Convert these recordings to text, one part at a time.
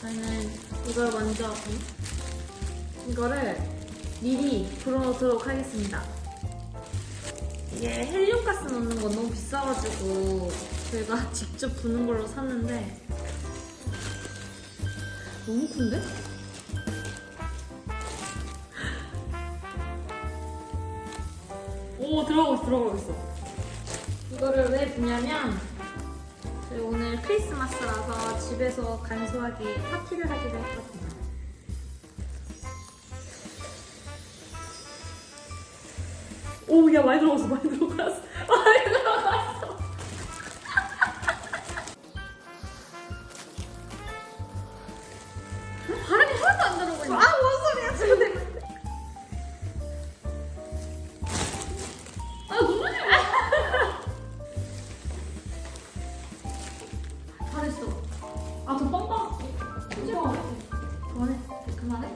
저희는 이걸 먼저 이거를 미리 불어넣도록 하겠습니다. 이게 헬륨 가스 넣는 건 너무 비싸가지고 저희가 직접 부는 걸로 샀는데 너무 큰데? 오 들어가고 있어 들어가고 있어 이거를 왜 부냐면 오늘 크리스마스라서 집에서 간소하게 파티를 하기로 했거든요. 오 야 많이 들어갔어 많이 들어갔어. 많이 들어갔어. 바람이 하나도 안 들어오고 있네. 아뭔 소 그만해.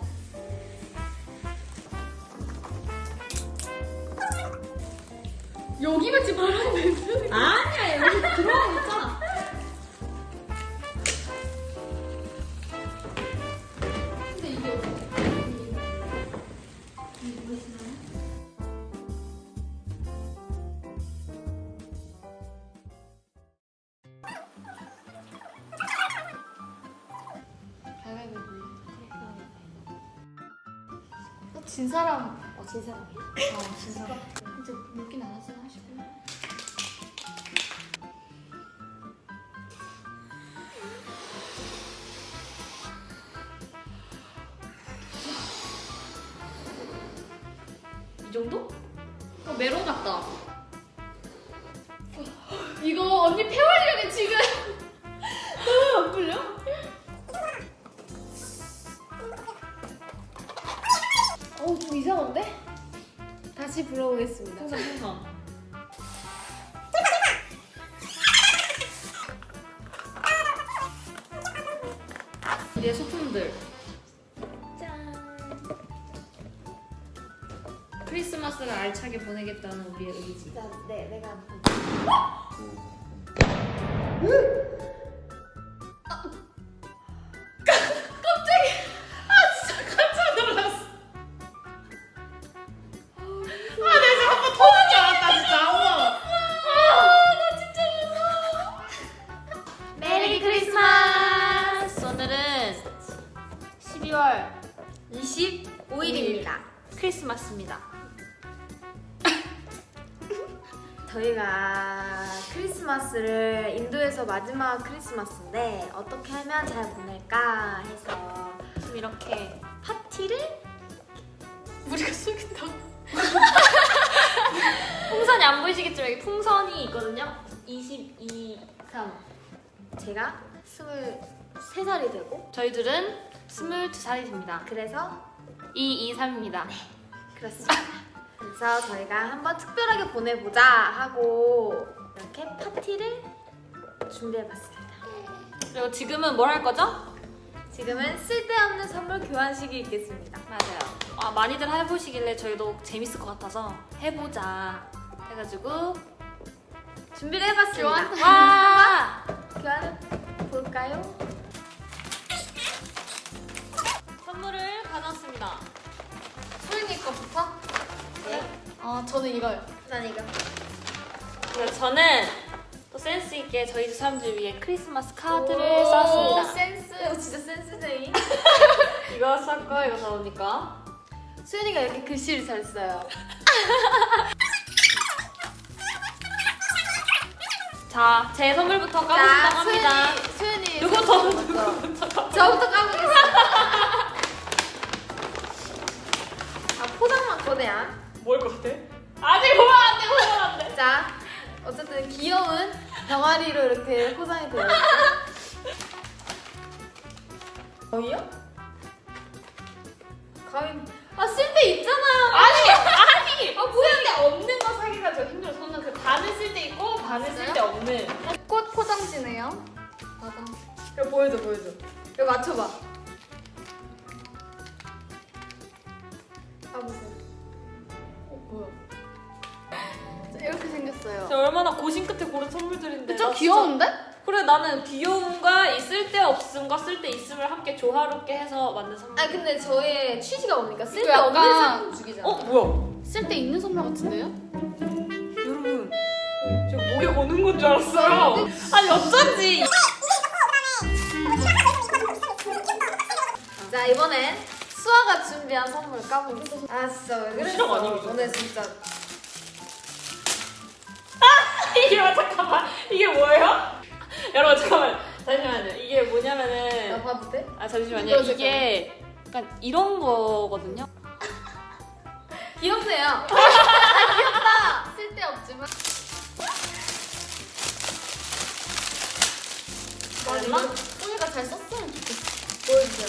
여기가 지금 바람이 왜 아니야 여기 들어가 진 사람 어, 진 사람이야? 어, 진 사람 이제 물긴 안 하지 하시고요 이 정도? 어, 메론 같다. 이거 언니 폐활량이 지금 너무 안 풀려? 어우 좀 이상한데? 다시 불러보겠습니다 항상 항상. 우리의 소품들. 짠 크리스마스를 알차게 보내겠다는 우리의 의지. 자, 네, 내가 메리 크리스마스! 오늘은 12월 25일입니다. 크리스마스입니다. 저희가 크리스마스를 인도에서 마지막 크리스마스인데 어떻게 하면 잘 보낼까 해서 지금 이렇게 파티를 우리가 속인다고. 풍선이 안 보이시겠지만 여기 풍선이 있거든요. 22, 3. 제가 23살이 되고 저희들은 22살이 됩니다. 그래서 2, 2, 3입니다. 그렇습니다. 그래서 저희가 한번 특별하게 보내보자 하고 이렇게 파티를 준비해봤습니다. 그리고 지금은 뭘 할 거죠? 지금은 쓸데없는 선물 교환식이 있겠습니다. 맞아요. 아, 많이들 해보시길래 저희도 재밌을 것 같아서 해보자 해가지고 준비를 해봤습니다. 교환? 와! 교환을 볼까요? 선물을 받았습니다. 소윤이 거부터? 네. 어, 저는 이거요 난 이거. 그래서 저는 또 센스 있게 저희 사람들 위해 크리스마스 카드를 오, 썼습니다. 센스 이거 진짜 센스쟁이. 이거 썼고 이거 나오니까 소윤이가 이렇게 글씨를 잘 써요 자, 제 선물부터 까보신다고 합니다. 소윤이 소윤이 누구부터? 선물부터. 누구부터? 저부터 까보겠습니다. 아, 포장만 거대한. 뭘것 같아? 아직 보면 안 돼, 보면 안 돼. 자, 어쨌든 귀여운 병아리로 이렇게 포장이 되어 있죠. 거의요? 거의. 아, 쓸데 있잖아요. 아니, 아니! 아, 뭐야? 쓸데 없는 거 사기가 저 힘들어. 저는 그 반은 쓸데 있고 반은 쓸데 없는. 꽃 포장지네요 맞아. 이거 보여줘, 보여줘. 이거 맞춰봐. 아, 보세요. 어, 뭐야 이렇게 생겼어요 저 얼마나 고심 끝에 고른 선물들인데. 좀나 진짜- 귀여운데? 그래 나는 귀여움과 이 쓸데없음과 쓸데 있음을 함께 조화롭게 해서 만든 선물. 아 근데 저의 취지가 뭡니까? 쓸데없는 약간- 상품 주기잖아. 어 뭐야? 쓸데 있는 선물 같은데요? 여러분 저 목에 거는 건 줄 알았어요. 아니 어쩐지. 자 이번엔 수아가 준비한 선물 까보겠습니다. 아 진짜 왜 그랬어? 실력? 오늘 진짜 이게 뭐 잠깐만 이게 뭐예요? 여러분 잠깐만 잠시만요. 이게 뭐냐면은 나 봐도 돼? 아 잠시만요. 이게 약간 이런 거거든요. 귀엽네요. 아, 귀엽다. 쓸데 없지만. 맞나? 소희가 잘 썼으면 좋겠어. 보여주세요.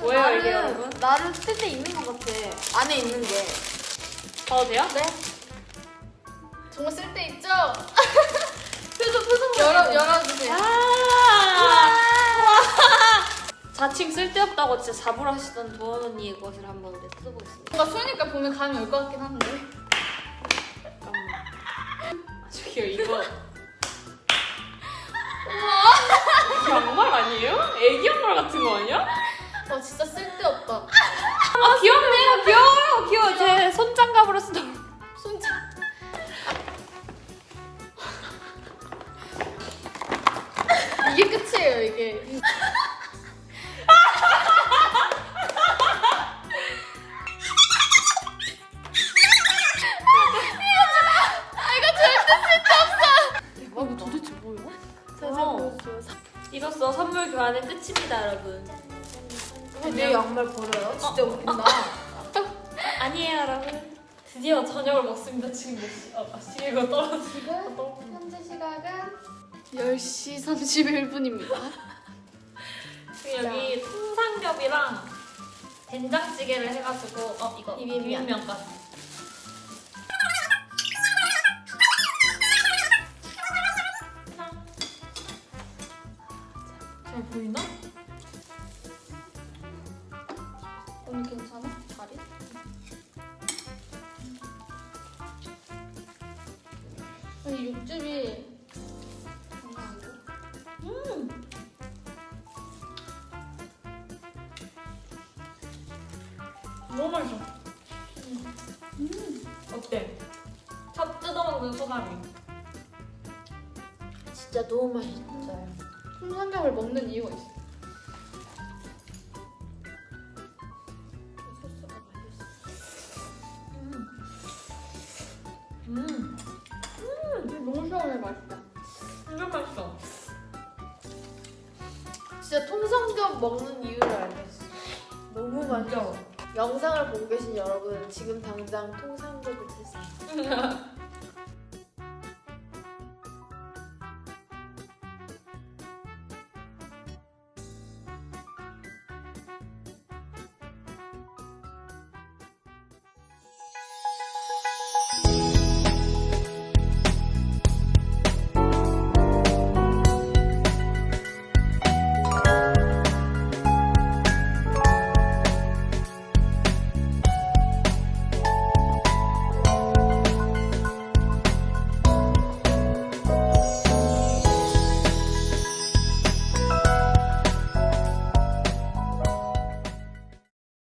뭐예요, 나름, 이게 여러분? 나름 쓸데 있는 것 같아. 안에 있는 게. 봐도 돼요? 네. 정말 쓸데 있죠? 표정 표정 열어. 열어주세요. 아! 자칭 쓸데없다고 진짜 자부하시던 도원 언니의 것을 한번 우리 뜯어보겠습니다. 뭔가 소희니까 보면 감이 올 것 같긴 한데. 잠깐만. 아, 저기요 이거. 이게 양말 아니에요? 애기 양말 같은 거 아니야? 와 진짜 쓸데 없다. 이로써 선물 교환은 끝입니다 여러분 내 양말 버려요? 진짜 웃긴다. 아니에요 여러분 드디어 저녁을 먹습니다 지금 몇 시? 아 시계가 떨어지 지금 현재 시각은 10시 31분입니다. 지금 여기 통삼겹이랑 된장찌개를 해가지고 어 이거 비빔면. 비빔면까지 잘 보이나? 오늘 괜찮아? 다리? 아니 육즙이 장난 아니고 너무 맛있어. 음. 어때? 첫 뜯어먹는 소감이. 진짜 너무 맛있어요. 통삼겹을 먹는 이유가 있어. 음, 너무 시원해 맛있다. 진짜 맛있어. 진짜 통삼겹 먹는 이유를 알겠어. 너무 맛있어. 영상을 보고 계신 여러분 지금 당장 통삼겹을 드세요.